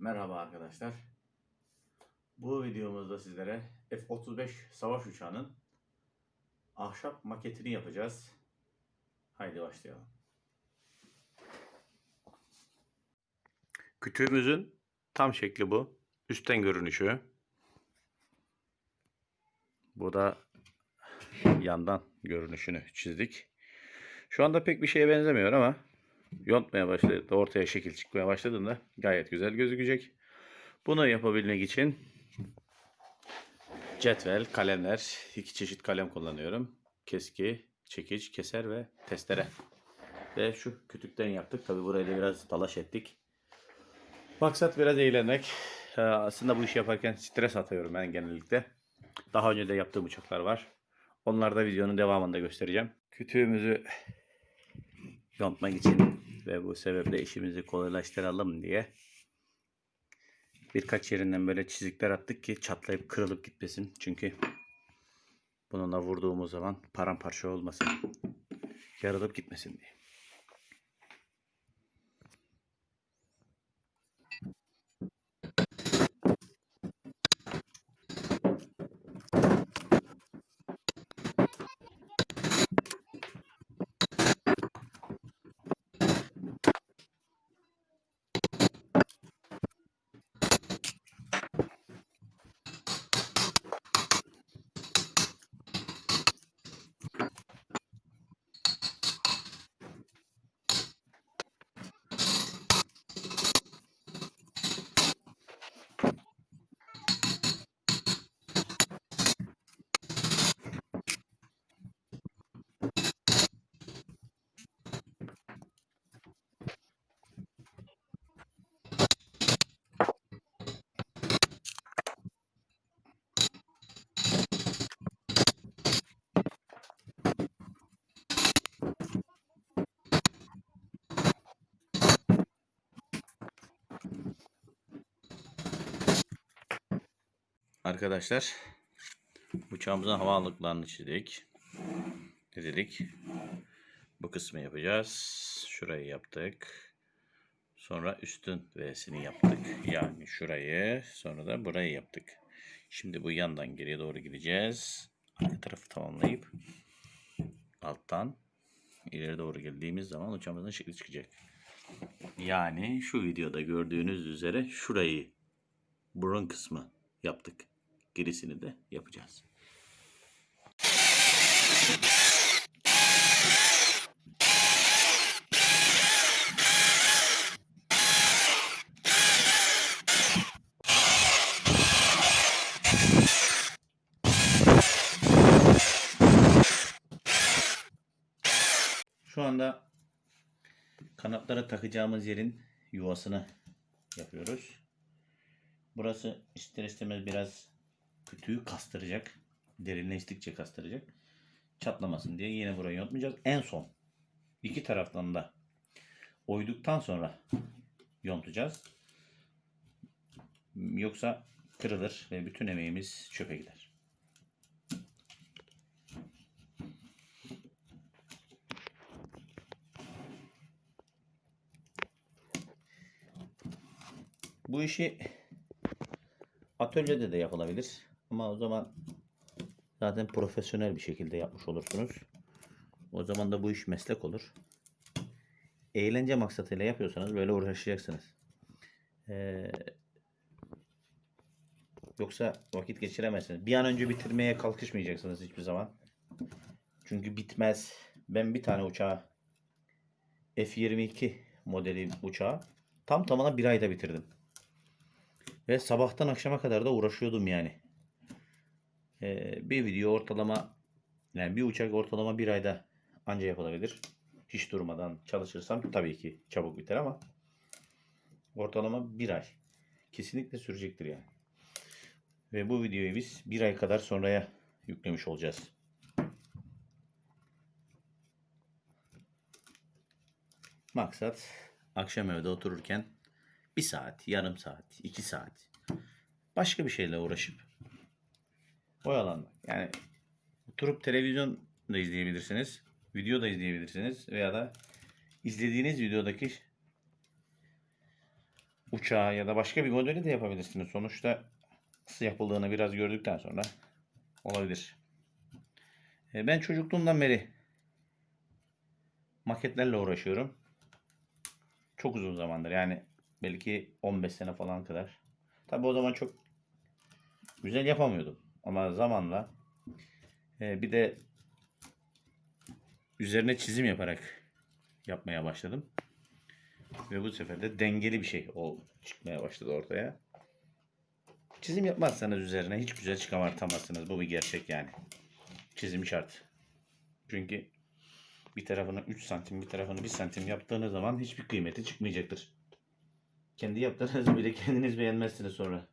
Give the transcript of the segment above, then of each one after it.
Merhaba arkadaşlar. Bu videomuzda sizlere F-35 savaş uçağının ahşap maketini yapacağız. Haydi başlayalım. Kütüğümüzün tam şekli bu. Üstten görünüşü. Burada yandan görünüşünü çizdik. Şu anda pek bir şeye benzemiyor ama yontmaya başladı, ortaya şekil çıkmaya başladığında gayet güzel gözükecek. Bunu yapabilmek için cetvel, kalemler, iki çeşit kalem kullanıyorum. Keski, çekiç, keser ve testere. Ve şu kütükten yaptık. Tabi burayı da biraz dalaş ettik. Maksat biraz eğlenmek. Ee, Aslında bu işi yaparken stres atıyorum ben genellikle. Daha önce de yaptığım uçaklar var. Onları da videonun devamında göstereceğim. Kütüğümüzü yontmak için ve bu sebeple işimizi kolaylaştıralım diye birkaç yerinden böyle çizikler attık ki çatlayıp kırılıp gitmesin. Çünkü bununla vurduğumuz zaman paramparça olmasın. Yarılıp gitmesin diye. Arkadaşlar uçağımızın hava alanlıklarını çizdik. Ne dedik? Bu kısmı yapacağız. Şurayı yaptık. Sonra üstün V'sini yaptık. Yani şurayı sonra da burayı yaptık. Şimdi bu yandan geriye doğru gideceğiz. Arka tarafı tamamlayıp alttan ileri doğru geldiğimiz zaman uçağımızın şekli çıkacak. Yani şu videoda gördüğünüz üzere şurayı burun kısmı yaptık. Gerisini de yapacağız. Şu anda kanatlara takacağımız yerin yuvasını yapıyoruz. Burası ister istemez biraz kütüğü kastıracak. Derinleştikçe kastıracak. Çatlamasın diye yine burayı yontmayacağız. En son iki taraftan da oyduktan sonra yontacağız. Yoksa kırılır ve bütün emeğimiz çöpe gider. Bu işi atölyede de yapılabilir. Ama o zaman zaten profesyonel bir şekilde yapmış olursunuz. O zaman da bu iş meslek olur. Eğlence maksatıyla yapıyorsanız böyle uğraşacaksınız. Ee, yoksa vakit geçiremezsiniz. Bir an önce bitirmeye kalkışmayacaksınız hiçbir zaman. Çünkü bitmez. Ben bir tane uçağı F-22 modeli uçağı tam tamına bir ayda bitirdim. Ve sabahtan akşama kadar da uğraşıyordum yani. Ee, bir video ortalama yani bir uçak ortalama bir ayda anca yapılabilir. Hiç durmadan çalışırsam tabii ki çabuk biter ama ortalama bir ay kesinlikle sürecektir yani. Ve bu videoyu biz bir ay kadar sonraya yüklemiş olacağız. Maksat akşam evde otururken bir saat, yarım saat, iki saat başka bir şeyle uğraşıp oyalanmak. Yani oturup televizyon da izleyebilirsiniz, video da izleyebilirsiniz veya da izlediğiniz videodaki uçağı ya da başka bir modeli de yapabilirsiniz. Sonuçta nasıl yapıldığını biraz gördükten sonra olabilir. E, Ben çocukluğumdan beri maketlerle uğraşıyorum. Çok uzun zamandır yani belki 15 sene falan kadar. Tabi o zaman çok güzel yapamıyordum. Ama zamanla e, bir de üzerine çizim yaparak yapmaya başladım. Ve bu sefer de dengeli bir şey ol çıkmaya başladı ortaya. Çizim yapmazsanız üzerine hiç güzel çıkartamazsınız. Bu bir gerçek yani. Çizim şart. Çünkü bir tarafını 3 santim bir tarafını 1 santim yaptığınız zaman hiçbir kıymeti çıkmayacaktır. Kendi yaptığınız bile kendiniz beğenmezsiniz sonra.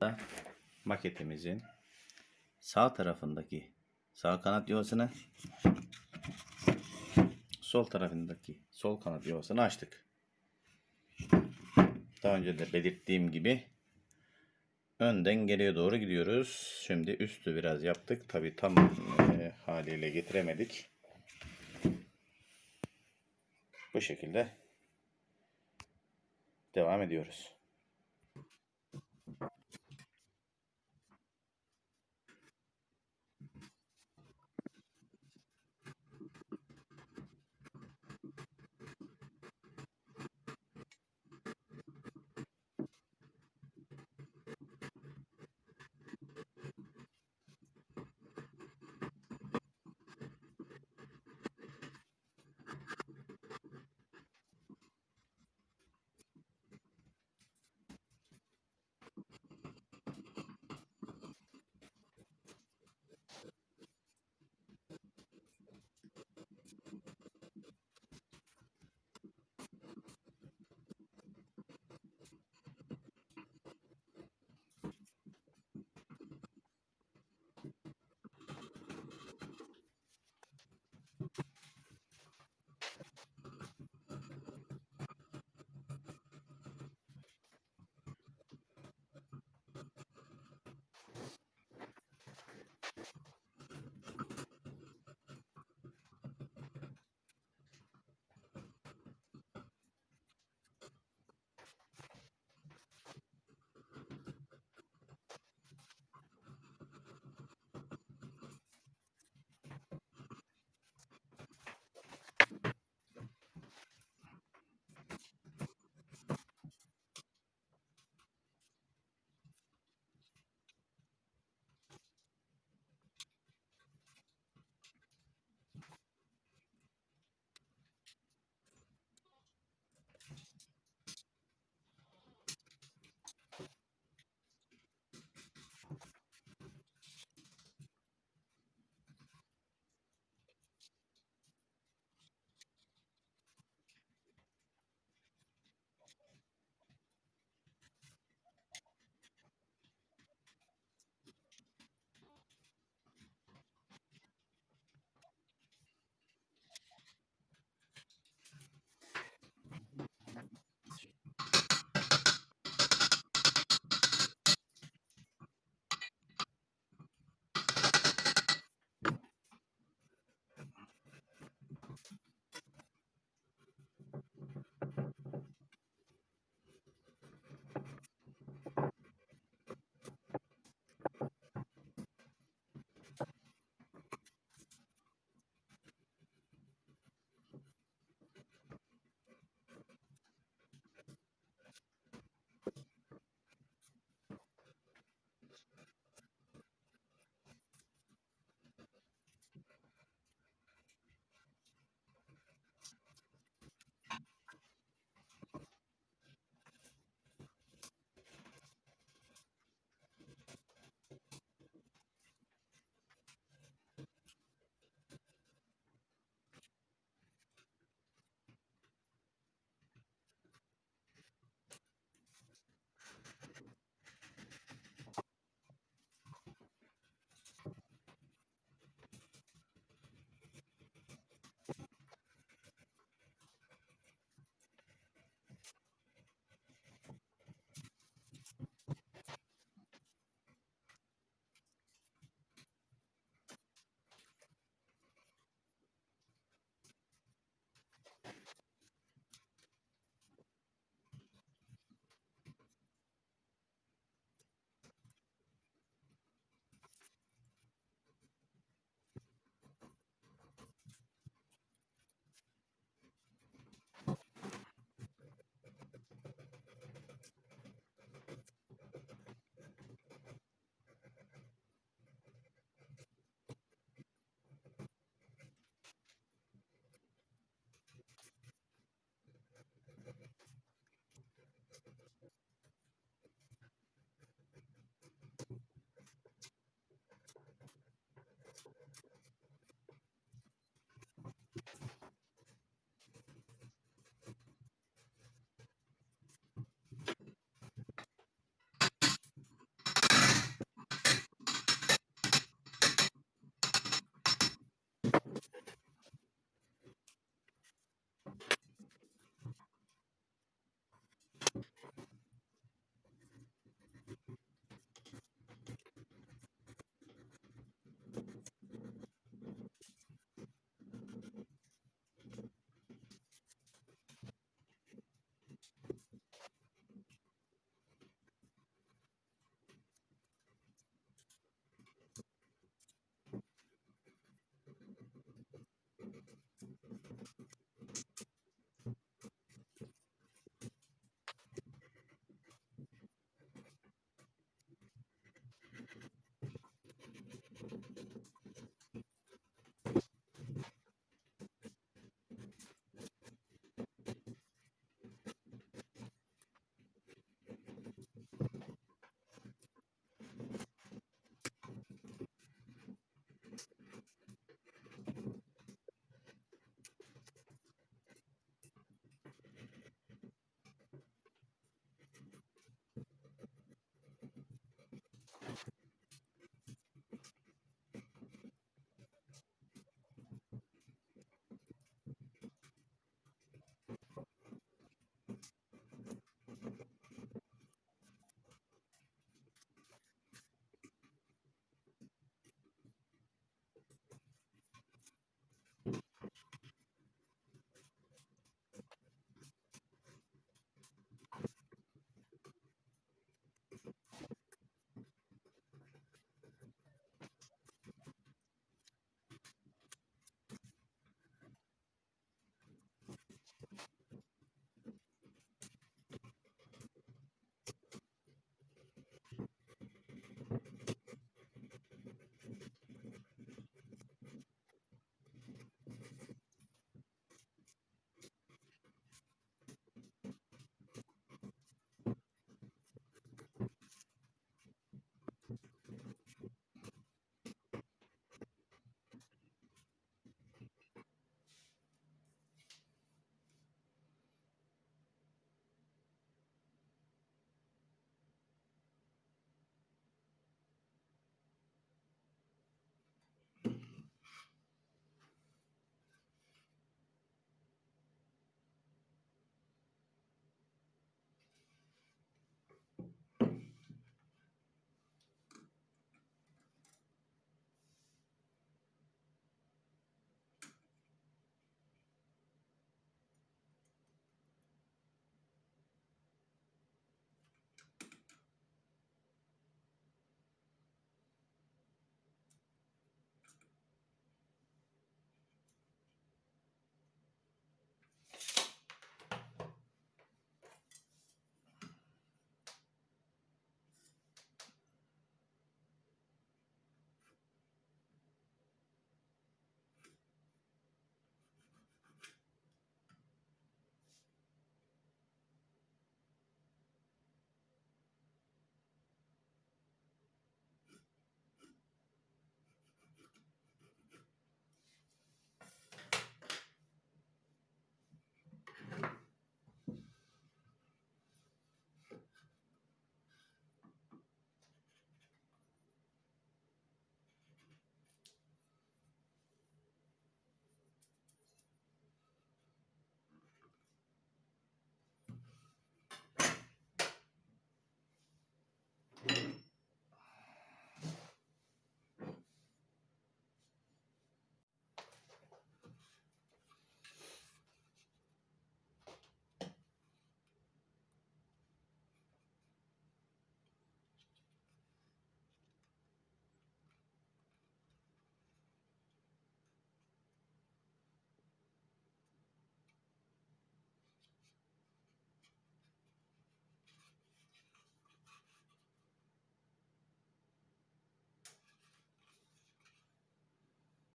Da maketimizin sağ tarafındaki sağ kanat yuvasını sol tarafındaki sol kanat yuvasını açtık. Daha önce de belirttiğim gibi önden geriye doğru gidiyoruz. Şimdi üstü biraz yaptık. Tabi tam e, haliyle getiremedik. Bu şekilde devam ediyoruz.